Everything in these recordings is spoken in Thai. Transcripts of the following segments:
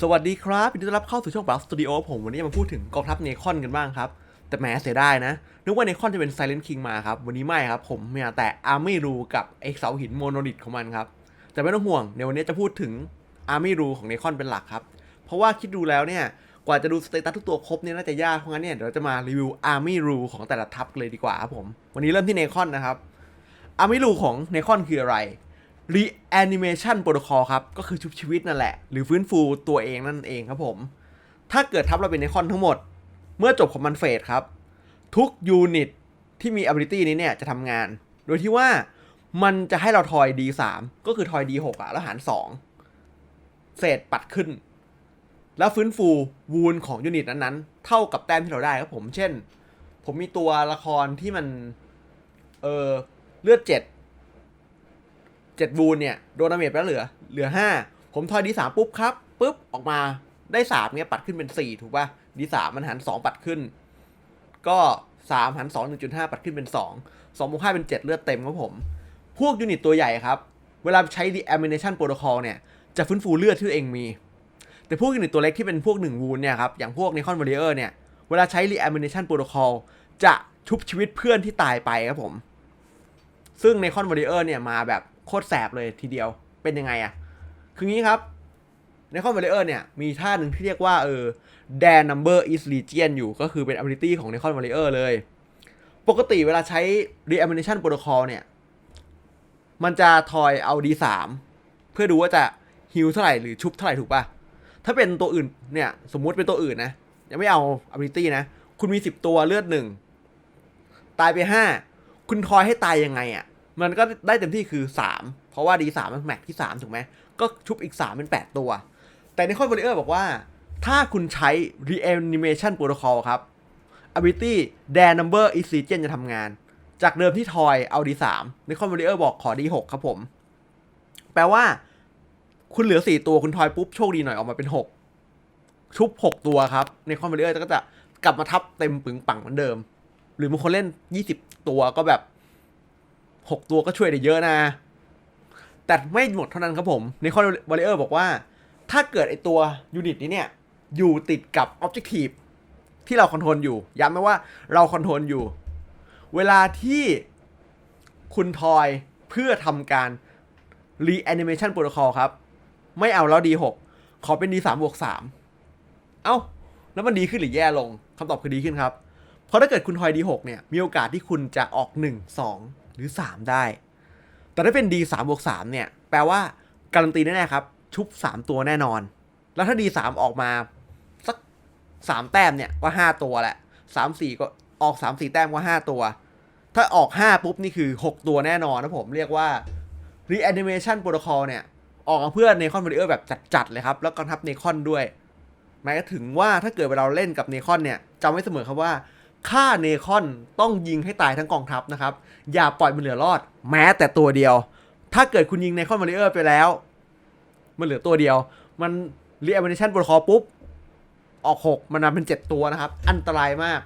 สวัสดีครับยินดีต้อนรับเข้าสู่ช่องบลัสตูดิโอผมวันนี้มาพูดถึงกองทัพเนคอนกันบ้างครับ แต่แหมเสียดายนะ นึกว่าเนคอนจะเป็นไซเลน t ์คิงมาครับ วันนี้ไม่ครับ ผมมีแต่อาร์มี่รูกับไอเสาหินโมโนลิทของมันครับ แต่ไม่ต้องห่วง ในวันนี้จะพูดถึงอาร์มี่รูของเนคอนเป็นหลักครับ เพราะว่าคิดดูแล้วเนี่ย กว่าจะดูสเตตัสทุกตัวครบเนี่ยน่าจะยากเพราะงั้นเนี่ยเดี๋ยวจะมารีวิวอาร์มี่รูของแต่ละทัพเลยดีกว่าครับผม วันนี้เริ่มที่เนคอนนะครับอาร์มี่รูของเนคอนคืออะไร Reanimation Protocol ครับ ก็คือชุบชีวิตนั่นแหละ หรือฟื้นฟูตัวเองนั่นเองครับผม ถ้าเกิดทับเราเป็นเนคอนทั้งหมด เมื่อจบของมันเฟสครับ ทุกยูนิตที่มี ability นี้เนี่ยจะทำงาน โดยที่ว่ามันจะให้เราทอย D3 ก็คือทอย D6 อะแล้วหาร 2 เศษปัดขึ้น แล้วฟื้นฟูวูนของยูนิตนั้นๆ เท่ากับแต้มที่เราได้ครับผม เช่น ผมมีตัวละครที่มัน เออเลือดเจ็ด เจ็ดบูนเนี่ยโดนดาเมจไปแล้วเหลือ เหลือห้าผมทอยดีสามปุ๊บครับปุ๊บออกมาได้สามเนี่ยปัดขึ้นเป็นสี่ถูกป่ะดีสามมันหันสองปัดขึ้น ก็สามหันสองหนึ่งจุดห้าปัดขึ้นเป็นสองสองบวกห้าเป็นเจ็ดเลือดเต็มครับผม พวกยูนิตตัวใหญ่ครับ เวลาใช้ Reanimation Protocol เนี่ยจะฟื้นฟูเลือดที่ตัวเองมี แต่พวกยูนิตตัวเล็กที่เป็นพวกหนึ่งวูนเนี่ยครับอย่างพวก Necron Warrior เนี่ยเวลาใช้ Reanimation Protocol จะชุบชีวิตเพื่อนที่ตายไปครับผม ซึ่งในคอนวอริเออร์เนี่ยมาแบบ โคตรแสบเลยทีเดียวเป็นยังไงอะคืองี้ครับในคอนวอริเออร์เนี่ยมีท่าหนึ่งที่เรียกว่าเออ Dan number is legion อยู่ก็คือเป็น ability ของในคอนวอริเออร์เลย ปกติเวลาใช้ reanimation protocol เนี่ย มันจะทอยเอา D3 เพื่อดูว่าจะฮิลเท่าไหร่หรือชุบเท่าไหร่ถูกป่ะ ถ้าเป็นตัวอื่นเนี่ย สมมุติเป็นตัวอื่นนะ ยังไม่เอา ability นะ คุณมี 10 ตัวเลือดหนึ่งตายไป 5 คุณทอยให้ตายยังไงอะ่ะ มันก็ได้เต็มที่คือ 3 เพราะว่า D3 มันแม็กที่ 3 ถูกไหม ก็ชุบอีก 3 เป็น 8 ตัว แต่ในคอนวอริเออร์บอกว่า ถ้าคุณใช้ reanimation protocol ครับ ability Dan number is legion จะทำงาน จากเดิมที่ทอยเอา D3 ในคอนวอริเออร์บอกขอ D6 ครับผม แปลว่าคุณเหลือ 4 ตัวคุณทอยปุ๊บโชคดีหน่อยออกมาเป็น 6 ชุบ 6 ตัวครับ ในคอนวอริเออร์ก็จะกลับมาทับเต็มปึงปังเหมือนเดิม หรือบางคนเล่น 20 ตัวก็แบบ 6 ตัวก็ช่วยได้เยอะนะ แต่ไม่หมดเท่านั้นครับผมในคอนวอริเออร์บอกว่า ถ้าเกิดไอตัวยูนิตนี้เนี่ย อยู่ติดกับ Objective ที่เราคอนโทรลอยู่ ย้ำนะว่าเราคอนโทรลอยู่ เวลาที่คุณทอยเพื่อทำการ reanimation protocol ครับ ไม่เอาแล้ว D6 ขอเป็น D3 บวก3เอ้า แล้วมันดีขึ้นหรือแย่ลงคำตอบคือดีขึ้นครับ เพราะถ้าเกิดคุณทอย D6 เนี่ย มีโอกาสที่คุณจะออก1 2 หรือ 3 ได้ แต่ถ้าเป็น D3 บวก3เนี่ย แปลว่าการันตีแน่ๆครับ ชุบ 3 ตัวแน่นอน แล้วถ้า D3 ออกมาสัก 3 แต้มเนี่ยก็ 5 ตัวแหละ3 4 ก็ออก 3 4 แต้มก็ 5 ตัว ถ้าออก 5 ปุ๊บ นี่คือ 6 ตัวแน่นอนนะผมเรียกว่า reanimation protocol เนี่ย ออกมาเพื่อเนคอน warrior แบบจัดๆเลยครับ แล้วกองทัพเนคอนด้วยหมายถึงว่าถ้าเกิดเวลาเราเล่นกับเนคอนเนี่ยจำไว้เสมอครับว่า ฆ่าเนคอนต้องยิงให้ตายทั้งกองทัพนะครับ อย่าปล่อยมันเหลือรอด แม้แต่ตัวเดียว ถ้าเกิดคุณยิงเนคอนวอริเออร์ไปแล้ว มันเหลือตัวเดียว มันเรีย a เ i ชั่นบนคอปุ๊บ ออก 6 มันมาเป็น 7 ตัวนะครับ อันตรายมาก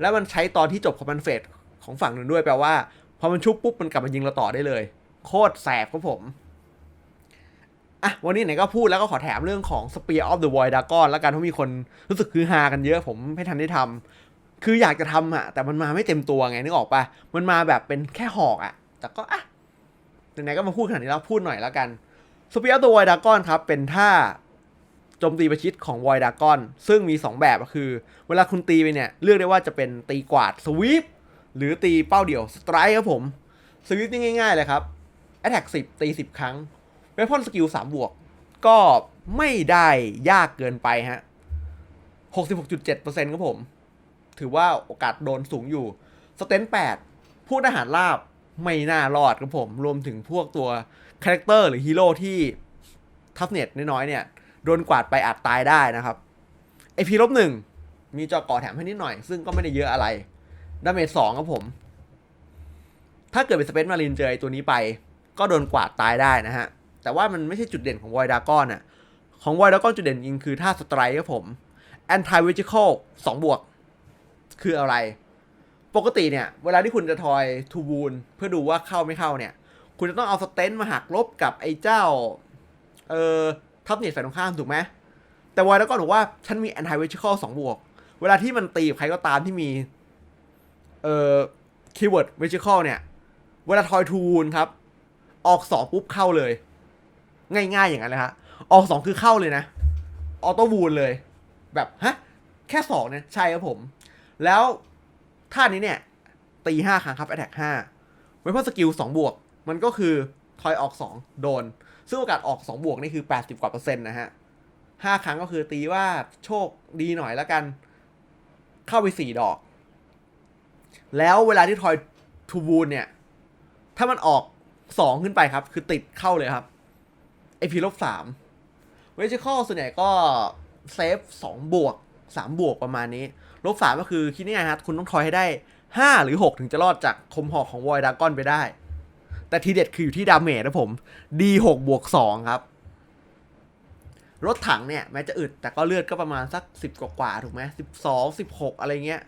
แล้วมันใช้ตอนที่จบคอมมันเฟสของฝั่งหนึ่งด้วยแปลว่า พอมันชุบปุ๊บ มันกลับมายิงเราต่อได้เลย โคตรแสบครับผมอะวันนี้ไหนก็พูดแล้วก็ขอแถมเรื่องของ Spear of the Void Dragon แล้วกันเพราะมีคนรู้สึกคือฮากันเยอะผมไม่ทันได้ทำ คืออยากจะทำอะแต่มันมาไม่เต็มตัวไงนึกออกปะมันมาแบบเป็นแค่หอกอะแต่ก็อะไหนๆก็มาพูดขนาดนี้แล้วพูดหน่อยแล้วกัน Spear of the Void Dragon ครับ เป็นท่าโจมตีประชิดของ Void Dragon ซึ่งมี 2 แบบก็คือ เวลาคุณตีไปเนี่ย เลือกได้ว่าจะเป็นตีกวาดสวีปหรือตีเป้าเดี่ยวสไตร์ครับผมสวีปนี่ง่าย ๆ เลยครับ Attack 10ตี10ครั้งเวพอนสกิล3บวก ก็ไม่ได้ยากเกินไปฮะ66.7%ครับผม ถือว่าโอกาสโดนสูงอยู่ สเตน8พวกทหารราบไม่น่ารอดครับผม รวมถึงพวกตัวคาแรคเตอร์หรือฮีโร่ที่ทัฟเน็ตน้อยๆเนี่ย โดนกวาดไปอาจตายได้นะครับไอพีลบหนึ่งมีจอก่อแถมให้นิดหน่อย ซึ่งก็ไม่ได้เยอะอะไรดาเมจสองครับผม ถ้าเกิดเป็นสเปซมารินเจอไอตัวนี้ไป ก็โดนกวาดตายได้นะฮะ แต่ว่ามันไม่ใช่จุดเด่นของวอยดากอนอะของวอยดากอนจุดเด่นจริงคือท่าสไตร์ครับผม anti vehicle 2บวก คืออะไร ปกติเนี่ย เวลาที่คุณจะทอยทูบูนเพื่อดูว่าเข้าไม่เข้าเนี่ย คุณจะต้องเอาสเตนมาหักลบกับไอ้เจ้า เอ่อทับเน็ตฝ่ายตรงข้ามถูกไหมแต่วอยแล้วก็บอกว่าฉันมี anti vehicle สองบวก เวลาที่มันตีใครก็ตามที่มี เอ่อคีย์เวิร์ด vehicle เนี่ย เวลาทอยทูบูนครับ ออกสองปุ๊บเข้าเลย ง่ายๆอย่างนั้นเลยฮะออกสองคือเข้าเลยนะออโต้วูนเลย แบบฮะแค่สองเนี่ยใช่ครับผม แล้วท่านี้เนี่ย ตีห้าครั้งครับ attack ห้าไว้เพื่อสกิลสองบวก มันก็คือทอยออกสองโดน ซึ่งโอกาสออกสองบวกนี่คือแปดสิบกว่าเปอร์เซ็นต์นะฮะห้าครั้งก็คือตีว่าโชคดีหน่อยแล้วกัน เข้าไปสี่ดอก แล้วเวลาที่ทอยทูบูนเนี่ย ถ้ามันออกสองขึ้นไปครับ คือติดเข้าเลยครับไอพีลบสามเวจิคอลส่วนใหญ่ก็เซฟสองบวกสามบวกประมาณนี้ ลบสามก็คือคิดง่ายๆครับคุณต้องทอยให้ได้ห้าหรือหกถึงจะรอดจากคมหอกของวอยดากอนไปได้ แต่ทีเด็ดคืออยู่ที่ดาเมจนะผม D6 บวก2ครับ รถถังเนี่ย แม้จะอึด แต่ก็เลือดก็ประมาณสัก 10กว่าถูกไหมสิบสองสิบหกอะไรเงี้ย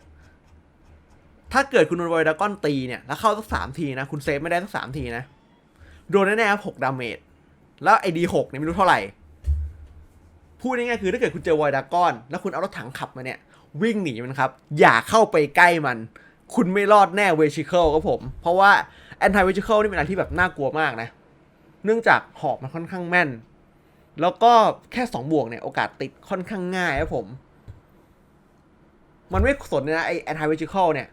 ถ้าเกิดคุณโดนวอยดากอนตีเนี่ย แล้วเข้าสักสามทีนะ คุณเซฟไม่ได้สักสามทีนะ โดนแน่ๆครับหกดาเมจแล้วไอ้ D6 เนี่ยไม่รู้เท่าไหร่ พูดง่ายๆคือถ้าเกิดคุณเจอวอยดากอน แล้วคุณเอารถถังขับมาเนี่ย วิ่งหนีมันครับ อย่าเข้าไปใกล้มัน คุณไม่รอดแน่เวชิเคิลครับผม เพราะว่าแอนตี้เวชิเคิลนี่เป็นอะไรที่แบบน่ากลัวมากนะ เนื่องจากหอกมันค่อนข้างแม่น แล้วก็แค่สองบวกเนี่ย โอกาสติดค่อนข้างง่ายครับผม มันไม่สนนะไอแอนตี้เวชิเคิลเนี่ย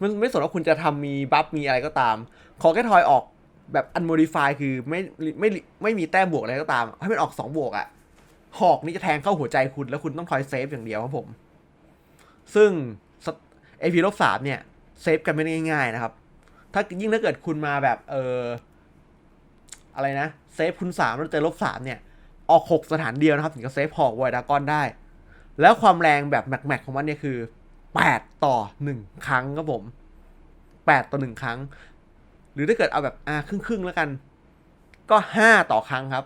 มันไม่สนว่าคุณจะทำมีบัฟมีอะไรก็ตาม ขอแค่ทอยออกแบบอันโมดิฟายคือไม่ไม่ไม่ไม่มีแต้มบวกอะไรก็ตาม ให้มันออกสองบวกอะหอกนี่จะแทงเข้าหัวใจคุณแล้วคุณต้องทอยเซฟอย่างเดียวครับผม ซึ่งเอพีลบสามเนี่ยเซฟกันไม่ได้ง่ายๆนะครับ ถ้ายิ่งถ้าเกิดคุณมาแบบเอออะไรนะเซฟคุณสามแล้วเจอลบสามเนี่ยออกหกสถานเดียวนะครับ ถึงจะเซฟหอไวดากอนได้ แล้วความแรงแบบแม็กๆของมันเนี่ยคือแปดต่อหนึ่งครั้งครับผมแปดต่อหนึ่งครั้ง หรือถ้าเกิดเอาแบบอ่าครึ่งครึ่งๆแล้วกัน ก็ห้าต่อครั้งครับ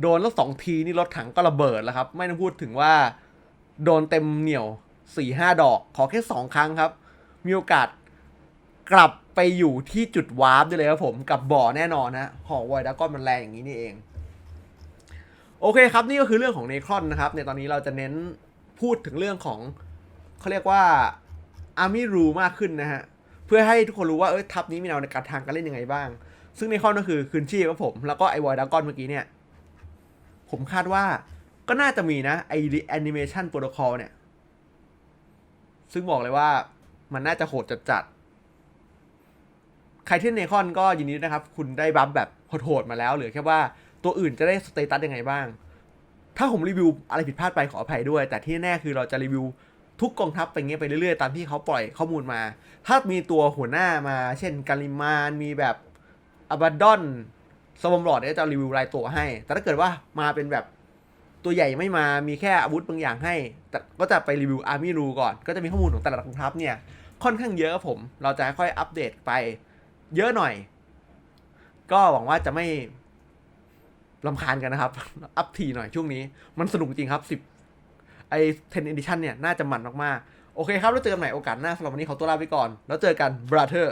โดนแล้วสองทีนี่รถถังก็ระเบิดแล้วครับ ไม่ต้องพูดถึงว่า โดนเต็มเหนียว สี่ห้าดอก ขอแค่สองครั้งครับ มีโอกาสกลับไปอยู่ที่จุดวาร์ปได้เลยครับผม กับบ่อแน่นอนนะหอไวดาก้อนมันแรงอย่างนี้นี่เอง โอเคครับ นี่ก็คือเรื่องของเนครอนนะครับ ในตอนนี้เราจะเน้นพูดถึงเรื่องของเขาเรียกว่าอาร์มี่รูมากขึ้นนะฮะ เพื่อให้ทุกคนรู้ว่า เอ้ยทัพนี้มีแนวในการทางการเล่นยังไงบ้าง ซึ่งเนครอนก็คือคืนชีพครับผม แล้วก็ไอวอยดากอนเมื่อกี้เนี่ย ผมคาดว่าก็น่าจะมีนะ ไอแอนิเมชันโปรโตคอลเนี่ย ซึ่งบอกเลยว่ามันน่าจะโหดจัดๆใครที่เนคอนก็ยินดีด้นะครับ คุณได้บัฟแบบโหดๆมาแล้ว เหลือแค่ว่าตัวอื่นจะได้สเตตัสยังไงบ้าง ถ้าผมรีวิวอะไรผิดพลาดไปขออภัยด้วย แต่ที่แน่คือเราจะรีวิวทุกกองทัพไปเงี้ยไปเรื่อยๆ ตามที่เขาปล่อยข้อมูลมา ถ้ามีตัวหัวหน้ามา เช่นกาลิมาน มีแบบอับาดอนสวอมลอดเนี่ยจะรีวิวรายตัวให้ แต่ถ้าเกิดว่ามาเป็นแบบ ตัวใหญ่ไม่มามีแค่อาวุธบางอย่างให้ แต่ก็จะไปรีวิวอาร์มี่รูก่อน ก็จะมีข้อมูลของแต่ละกองทัพเนี่ยค่อนข้างเยอะครับผม เราจะค่อยอัปเดตไป เยอะหน่อย ก็หวังว่าจะไม่ลำคาญกันนะครับ อัปทีหน่อยช่วงนี้ มันสนุกจริงครับ 10 ไอ้10 edition เนี่ย น่าจะมันมาก ๆ โอเคครับ แล้วเจอกันใหม่โอกาสหน้าสำหรับวันนี้ขอตัวลาไปก่อน แล้วเจอกัน brother